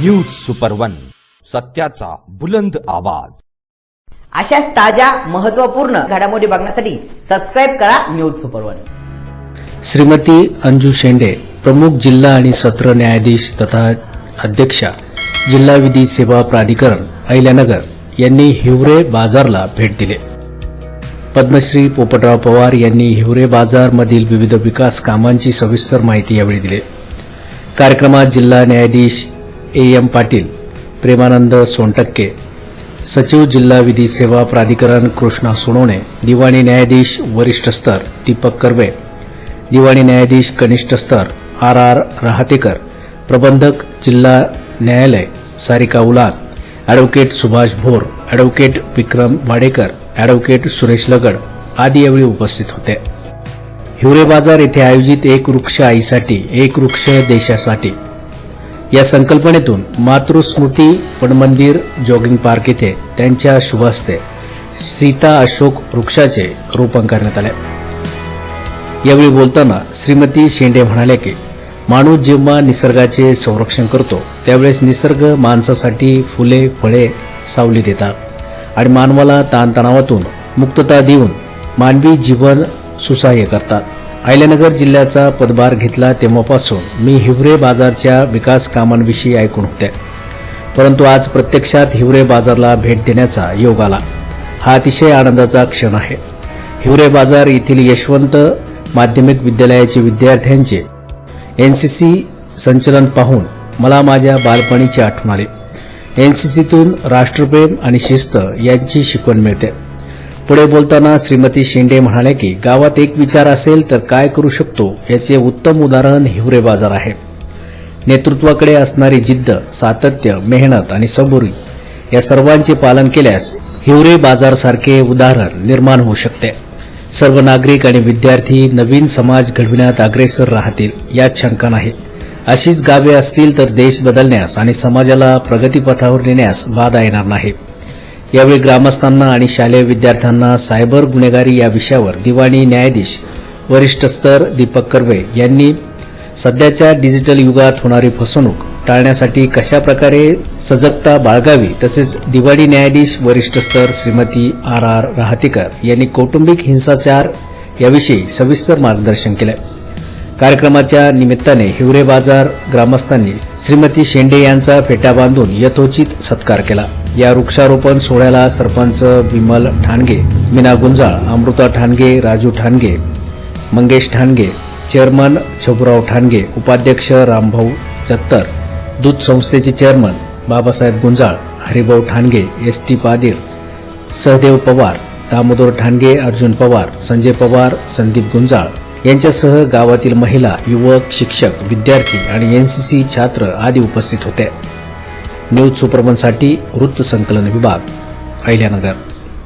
News super one सत्याचा बुलंद आवाज. अशाच ताज्या महत्त्वपूर्ण घडामोडी बघण्यासाठी सबस्क्राईब करा news super one Shrimati Anju Shende प्रमुख जिल्हा आणि सत्र न्यायाधीश तथा अध्यक्षा जिल्हा विधी सेवा प्राधिकरण अहिल्यानगर यांनी हिवरे बाजारला भेट दिली. पद्मश्री पोपटराव पवार यांनी हिवरे बाजारमधील विविध विकास कामांची सविस्तर माहिती यावेळी दिली. कार्यक्रमात जिल्हा न्यायाधीश ए एम पाटील प्रेमानंद सोनटक्के सचिव जिल्हा विधी सेवा प्राधिकरण कृष्णा सोनवणे दिवाणी न्यायाधीश वरिष्ठ स्तर दीपक कर्वे दिवाणी न्यायाधीश कनिष्ठ स्तर आर आर रहातेकर प्रबंधक जिल्हा न्यायालय Sarika Ulad advocate Subhash Bhor advocate Vikram Wadekar advocate Suresh Lagad आदी यावेळी उपस्थित होते. हिवरे बाजार येथे आयोजित एक वृक्ष आईसाठी एक वृक्ष देशासाठी या संकल्पनेतून मातृस्मृती वनमंदिर जॉगिंग पार्क येथे त्यांच्या शुभास्ते सीता अशोक वृक्षाचे रोपण करण्यात आले. यावेळी बोलताना श्रीमती शेंडे म्हणाल्या की माणूस जेव्हा निसर्गाचे संरक्षण करतो त्यावेळेस निसर्ग माणसासाठी फुले फळे सावली देतात आणि मानवाला ताणतणावातून मुक्तता देऊन मानवी जीवन सुसहाय्य करतात. अहिल्यानगर जिल्ह्याचा पदभार घेतला तेव्हापासून मी हिवरे बाजारच्या विकास कामांविषयी ऐकून होते. परंतु आज प्रत्यक्षात हिवरे बाजारला भेट देण्याचा योग आला. हा अतिशय आनंदाचा क्षण आहे. हिवरे बाजार येथील यशवंत माध्यमिक विद्यालयाचे विद्यार्थ्यांचे एनसीसी संचलन पाहून मला माझ्या बालपणीची आठवण आली. एनसीसीतून राष्ट्रप्रेम आणि शिस्त यांची शिकवण मिळते. पुढे बोलताना श्रीमती शिंदे म्हणाले की गावात एक विचार असेल तर काय करू शकतो याचे उत्तम उदाहरण हिवरे बाजार आहे. नेतृत्वाकडे असणारी जिद्द सातत्य मेहनत आणि सबुरी या सर्वांचे पालन केल्यास हिवरे बाजारसारखे उदाहरण निर्माण होऊ शकते. सर्व नागरिक आणि विद्यार्थी नवीन समाज घडविण्यात अग्रेसर राहतील यात शंका नाही. अशीच गावे असतील तर देश बदलण्यास आणि समाजाला प्रगतीपथावर नेण्यास बाधा येणार नाही. यावेळी ग्रामस्थांना आणि शालेय विद्यार्थ्यांना सायबर गुन्हेगारी या विषयावर दिवाणी न्यायाधीश वरिष्ठ स्तर दीपक कर्वे यांनी सध्याच्या डिजिटल युगात होणारी फसवणूक टाळण्यासाठी कशा प्रकारे सजगता बाळगावी तसेच दिवाणी न्यायाधीश वरिष्ठ स्तर श्रीमती आर आर राहतेकर यांनी कौटुंबिक हिंसाचार याविषयी सविस्तर मार्गदर्शन केलं. कार्यक्रमाच्या निमित्ताने हिवरे बाजार ग्रामस्थांनी श्रीमती शेंडे यांचा फेटा बांधून यथोचित सत्कार केला. या वृक्षारोपण सोहळ्याला सरपंच विमल ठाणगे मीना गुंजाळ अमृता ठाणगे राजू ठाणगे मंगेश ठाणगे चेअरमन छबुराव ठाणगे उपाध्यक्ष रामभाऊ चत्तर दूध संस्थेचे chairman Babasaheb Gunjal Haribhau Thange S T Padir Sahadev Pawar Damodar Thange Arjun Pawar Sanjay Pawar Sandeep Gunjal यांच्यासह गावातील महिला युवक शिक्षक विद्यार्थी आणि एनसीसी छात्र आदी उपस्थित होते. न्यूज सुपरमनसाठी वृत्त संकलन विभाग अहिल्यानगर.